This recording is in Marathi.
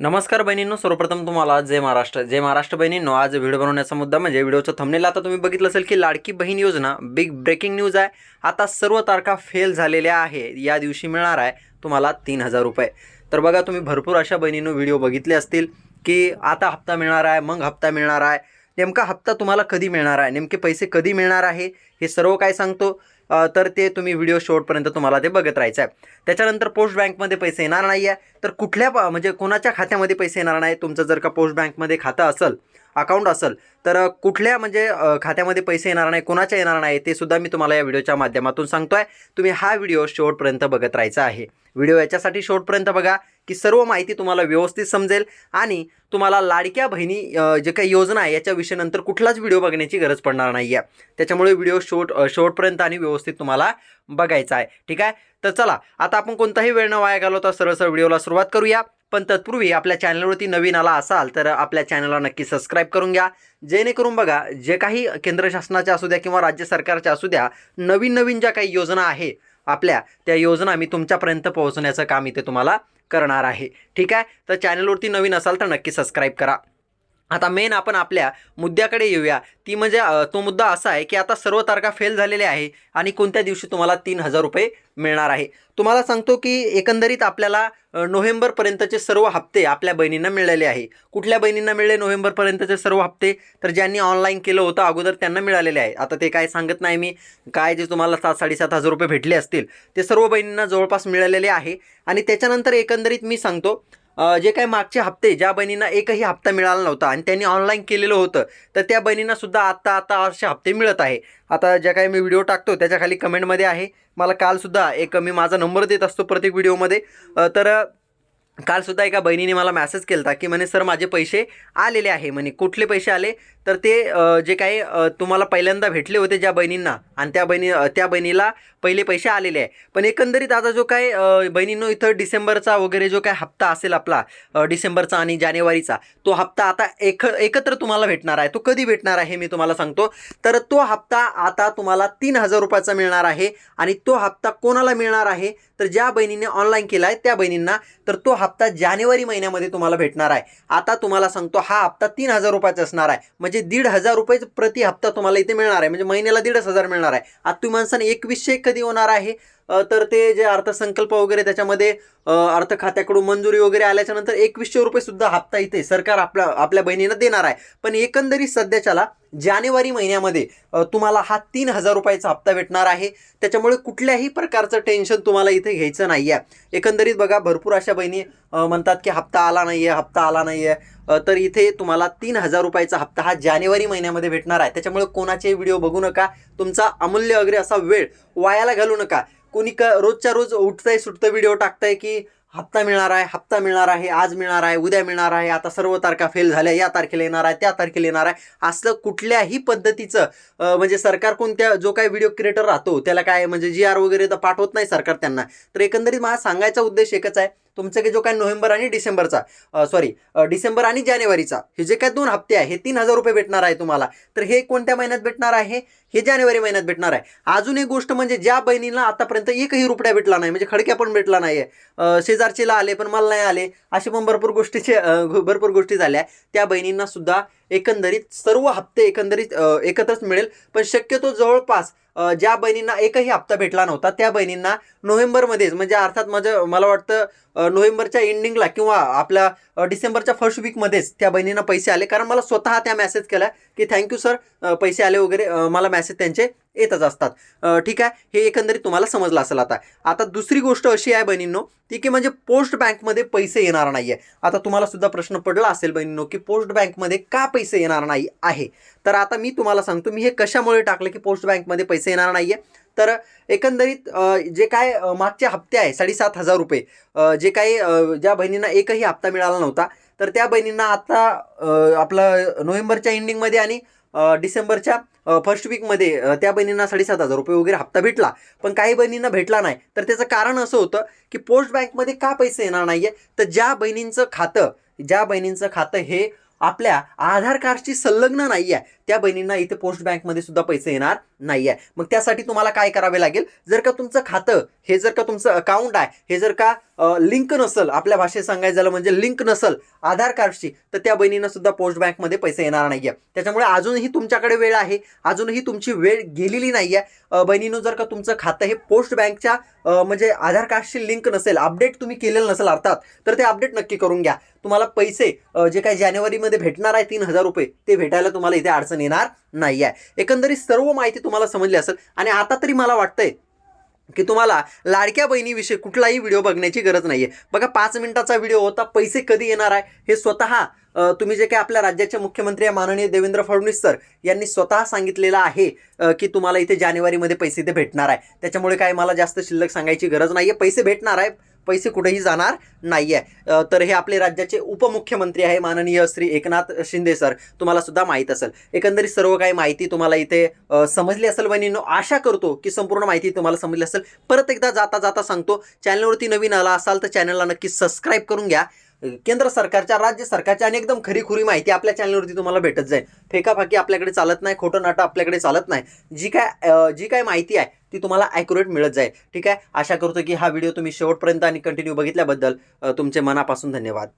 नमस्कार बहिणींनो सर्वप्रथम तुम्हाला जय महाराष्ट्र. जय महाराष्ट्र बहिणींनो आज व्हिडिओ बनवण्याचा मुद्दा म्हणजे व्हिडिओचं थंबनेल आता तुम्ही बघितलं असेल की लाडकी बहीण योजना बिग ब्रेकिंग न्यूज आहे. आता सर्व तारखा फेल झालेल्या आहे. या दिवशी मिळणार आहे तुम्हाला तीन हजार रुपये. तर बघा तुम्ही भरपूर अशा बहिणींनो व्हिडिओ बघितले असतील की आता हप्ता मिळणार आहे मग हप्ता मिळणार आहे. नेमका हप्ता तुम्हाला कधी मिळणार आहे? नेमके पैसे कधी मिळणार आहे? हे सर्व काय सांगतो. तर ते तुम्ही व्हिडिओ शेवटपर्यंत तुम्हाला ते बघत राहायचं आहे. त्याच्यानंतर पोस्ट बँकमध्ये पैसे येणार नाही आहे तर कुठल्या प- म्हणजे कोणाच्या खात्यामध्ये पैसे येणार नाही तुमचं जर का पोस्ट बँकमध्ये खातं असेल अकाउंट असेल तर कुठल्या म्हणजे खात्यामध्ये पैसे येणार नाही कोणाच्या येणार नाही ते सुद्धा मी तुम्हाला या व्हिडिओच्या माध्यमातून सांगतोय. तुम्ही हा व्हिडिओ शेवटपर्यंत बघत राहायचा आहे. व्हिडिओ याच्यासाठी शेवटपर्यंत बघा की सर्व माहिती तुम्हाला व्यवस्थित समजेल आणि तुम्हाला लाडक्या बहिणी जे काही योजना आहे याच्याविषयी नंतर कुठलाच व्हिडिओ बघण्याची गरज पडणार नाही आहे त्याच्यामुळे व्हिडिओ शेवट शेवटपर्यंत आणि व्यवस्थित तुम्हाला बघायचा आहे. ठीक आहे? तर चला आता आपण कोणताही वेळ न वाया घालवता सरळ सरळ व्हिडिओला सुरुवात करूया. पण तत्पूर्वी आपल्या चॅनलवरती नवीन आला असाल तर आपल्या चॅनलला नक्की सबस्क्राईब करून घ्या. जेणेकरून बघा जे काही केंद्र शासनाच्या असू द्या किंवा राज्य सरकारच्या असू द्या नवीन नवीन ज्या काही योजना आहे आपल्या त्या योजना मी तुमच्यापर्यंत पोहोचण्याचं काम इथे तुम्हाला करणार आहे. ठीक आहे? तर चॅनलवरती नवीन असाल तर नक्की सबस्क्राईब करा. आता मेन आपण आपल्या मुद्द्याकडे येऊया. ती म्हणजे तो मुद्दा असा आहे की आता सर्व तारखा फेल झालेल्या आहे आणि कोणत्या दिवशी तुम्हाला तीन हजार रुपये मिळणार आहे. तुम्हाला सांगतो की एकंदरीत आपल्याला नोव्हेंबरपर्यंतचे सर्व हप्ते आपल्या बहिणींना मिळालेले आहे. कुठल्या बहिणींना मिळले नोव्हेंबरपर्यंतचे सर्व हप्ते? तर ज्यांनी ऑनलाईन केलं होतं अगोदर त्यांना मिळालेले आहे. आता ते काय सांगत नाही मी. काय जे तुम्हाला सात साडेसात हजार रुपये भेटले असतील ते सर्व बहिणींना जवळपास मिळालेले आहे. आणि त्याच्यानंतर एकंदरीत मी सांगतो जे काही मागचे हप्ते ज्या बहिणींना एकही हप्ता मिळाला नव्हता आणि त्यांनी ऑनलाईन केलेलं होतं तर त्या बहिणींनासुद्धा आत्ता आता असे हप्ते मिळत आहे. आता ज्या काही मी व्हिडिओ टाकतो त्याच्याखाली कमेंटमध्ये आहे. मला कालसुद्धा एक मी माझा नंबर देत असतो प्रत्येक व्हिडिओमध्ये तर कालसुद्धा एका बहिणीने मला मॅसेज केला होता की म्हणे सर माझे पैसे आलेले आहे. म्हणे कुठले पैसे आले? तर ते जे काही तुम्हाला पहिल्यांदा भेटले होते ज्या बहिणींना आणि त्या बहिणी त्या बहिणीला पहिले पैसे आलेले आहे. पण एकंदरीत आता जो काय बहिणींनो इथं डिसेंबरचा वगैरे जो काय हप्ता असेल आपला डिसेंबरचा आणि जानेवारीचा तो हप्ता आता एक एकत्र तुम्हाला भेटणार आहे. तो कधी भेटणार आहे मी तुम्हाला सांगतो. तर तो हप्ता आता तुम्हाला तीन हजार रुपयाचा मिळणार आहे आणि तो हप्ता कोणाला मिळणार आहे? तर ज्या बहिणीने ऑनलाईन केला आहे त्या बहिणींना तर तो हप्ता हप्ता जानेवारी महिन्यामध्ये तुम्हाला भेटणार आहे. आता तुम्हाला सांगतो हा हप्ता तीन हजार रुपयाचा असणार आहे. म्हणजे दीड हजार रुपये प्रति हप्ता तुम्हाला इथे मिळणार आहे. म्हणजे महिन्याला दीडच हजार मिळणार आहे. आता तुम्ही माणसाने एकवीसशे कधी होणार आहे? तर ते जे अर्थसंकल्प वगैरे त्याच्यामध्ये अर्थ खात्याकडून मंजुरी वगैरे आल्याच्यानंतर एकवीसशे रुपये सुद्धा हप्ता इथे सरकार आपल्या आपल्या बहिणींना देणार आहे. पण एकंदरीत सध्याच्याला जानेवारी महिन्यामध्ये तुम्हाला हा तीन हजार रुपयाचा हप्ता भेटणार आहे. त्याच्यामुळे कुठल्याही प्रकारचं टेन्शन तुम्हाला इथे घ्यायचं नाही आहे एकंदरीत बघा भरपूर अशा बहिणी म्हणतात की हप्ता आला नाही आहे हप्ता आला नाही आहे तर इथे तुम्हाला तीन हजार रुपयाचा हप्ता हा जानेवारी महिन्यामध्ये भेटणार आहे. त्याच्यामुळे कोणाचे व्हिडिओ बघू नका. तुमचा अमूल्य वगैरे असा वेळ वायाला घालू नका. कोणी क रोजच्या रोज उठतंय सुटतं व्हिडिओ टाकताय की हप्ता मिळणार आहे हप्ता मिळणार आहे आज मिळणार आहे उद्या मिळणार आहे आता सर्व तारखा फेल झाल्या या तारखेला येणार आहे त्या तारखेला येणार आहे. असं कुठल्याही पद्धतीचं म्हणजे सरकार कोणत्या जो काही व्हिडिओ क्रिएटर राहतो त्याला काय म्हणजे जी आर वगैरे तर पाठवत नाही सरकार त्यांना. तर एकंदरीत मला सांगायचा उद्देश एकच आहे तुमचं की जो काय नोव्हेंबर आणि डिसेंबरचा सॉरी डिसेंबर आणि जानेवारीचा हे जे काय दोन हप्ते आहे हे तीन हजार रुपये भेटणार आहे तुम्हाला. तर हे कोणत्या महिन्यात भेटणार आहे? हे जानेवारी महिन्यात भेटणार आहे. अजून एक गोष्ट म्हणजे ज्या बहिणीला आतापर्यंत एकही रुपया भेटला नाही म्हणजे खडक्या पण भेटला नाही आहे शेजारचीला आले पण मला नाही आले असे पण भरपूर गोष्टीचे भरपूर गोष्टी झाल्या. त्या बहिणींना सुद्धा एकंदरीत सर्व हप्ते एकंदरीत एकत्रच मिळेल. पण शक्यतो जवळपास ज्या बहिणींना एकही हप्ता भेटला नव्हता त्या बहिणींना नोव्हेंबरमध्येच म्हणजे अर्थात माझं मला वाटतं नोव्हेंबरच्या एंडिंगला किंवा आपल्या डिसेंबरच्या फर्स्ट वीकमध्येच त्या बहिणींना पैसे आले. कारण मला स्वतः त्या मेसेज केला की थँक्यू सर पैसे आले वगैरे मला मेसेज त्यांचे. येतच असतात. ठीक आहे? हे एकंदरीत तुम्हाला समजलं असेल आता. आता दुसरी गोष्ट अशी आहे बहिणींनो ती की म्हणजे पोस्ट बँकमध्ये पैसे येणार नाही आहे आता तुम्हाला सुद्धा प्रश्न पडला असेल बहिणींनो की पोस्ट बँकमध्ये का पैसे येणार नाही आहे? तर आता मी तुम्हाला सांगतो मी हे कशामुळे टाकलं की पोस्ट बँकमध्ये पैसे येणार नाही आहे तर एकंदरीत जे काय मागचे हप्ते आहे साडेसात हजार रुपये जे काही ज्या बहिणींना एकही हप्ता मिळाला नव्हता तर त्या बहिणींना आता आपलं नोव्हेंबरच्या एंडिंगमध्ये आणि डिसेंबरच्या फर्स्ट वीकमध्ये त्या बहिणींना साडेसात हजार रुपये वगैरे हप्ता भेटला. पण काही बहिणींना भेटला नाही. तर त्याचं कारण असं होतं की पोस्ट बँकमध्ये का पैसे येणार नाही आहे तर ज्या बहिणींचं खातं ज्या बहिणींचं खातं हे आपल्या आधार कार्डशी संलग्न नाही आहे त्या बहिणींना इथे पोस्ट बँकमध्ये सुद्धा पैसे येणार नाही आहे मग त्यासाठी तुम्हाला काय करावे लागेल? जर का तुमचं खातं हे जर का तुमचं अकाउंट आहे हे जर का लिंक नसेल आपल्या भाषेत सांगायचं झालं म्हणजे लिंक नसेल आधार कार्डशी तर त्या बहिणींना सुद्धा पोस्ट बँकमध्ये पैसे येणार नाही आहे त्याच्यामुळे अजूनही तुमच्याकडे वेळ आहे. अजूनही तुमची वेळ गेलेली नाही आहे बहिणीनं जर का तुमचं खातं हे पोस्ट बँकच्या म्हणजे आधार कार्डशी लिंक नसेल अपडेट तुम्ही केलेलं नसेल अर्थात तर ते अपडेट नक्की करून घ्या. तुम्हाला पैसे जे काही जानेवारीमध्ये भेटणार आहे तीन हजार रुपये ते भेटायला तुम्हाला इथे अडचण येणार नाही आहे एकंदरीत सर्व माहिती तुम्हाला समजली असेल आणि आता तरी मला वाटतंय की तुम्हाला लाडक्या बहिणीविषयी कुठलाही व्हिडिओ बघण्याची गरज नाही आहे बघा पाच मिनिटाचा व्हिडिओ होता पैसे कधी येणार आहे? हे स्वतः तुम्ही जे काही आपल्या राज्याचे मुख्यमंत्री आहे माननीय देवेंद्र फडणवीस सर यांनी स्वतः सांगितलेलं आहे की तुम्हाला इथे जानेवारीमध्ये पैसे इथे भेटणार आहे. त्याच्यामुळे काय मला जास्त शिल्लक सांगायची गरज नाही आहे पैसे भेटणार आहे पैसे कुठेही जाणार नाही आहे तर हे आपले राज्याचे उपमुख्यमंत्री आहे माननीय श्री एकनाथ शिंदे सर. तुम्हाला सुद्धा माहीत असेल. एकंदरीत सर्व काही माहिती तुम्हाला इथे समजली असेल. बहिणींनो आशा करतो की संपूर्ण माहिती तुम्हाला समजली असेल. परत एकदा जाता जाता सांगतो चॅनलवरती नवीन आला असाल तर चॅनलला नक्की सबस्क्राईब करून घ्या. केंद्र सरकारच्या राज्य सरकारच्या आणि एकदम खरीखुरी माहिती आपल्या चॅनलवरती तुम्हाला भेटत जाईल. फेकाफाकी आपल्याकडे चालत नाही खोटं नाटं आपल्याकडे चालत नाही. जी काय जी काय माहिती आहे ती तुम्हाला ॲक्युरेट मिळत जाईल. ठीक आहे? आशा करतो की हा व्हिडिओ तुम्ही शेवटपर्यंत आणि कंटिन्यू बघितल्याबद्दल तुमचे मनापासून धन्यवाद.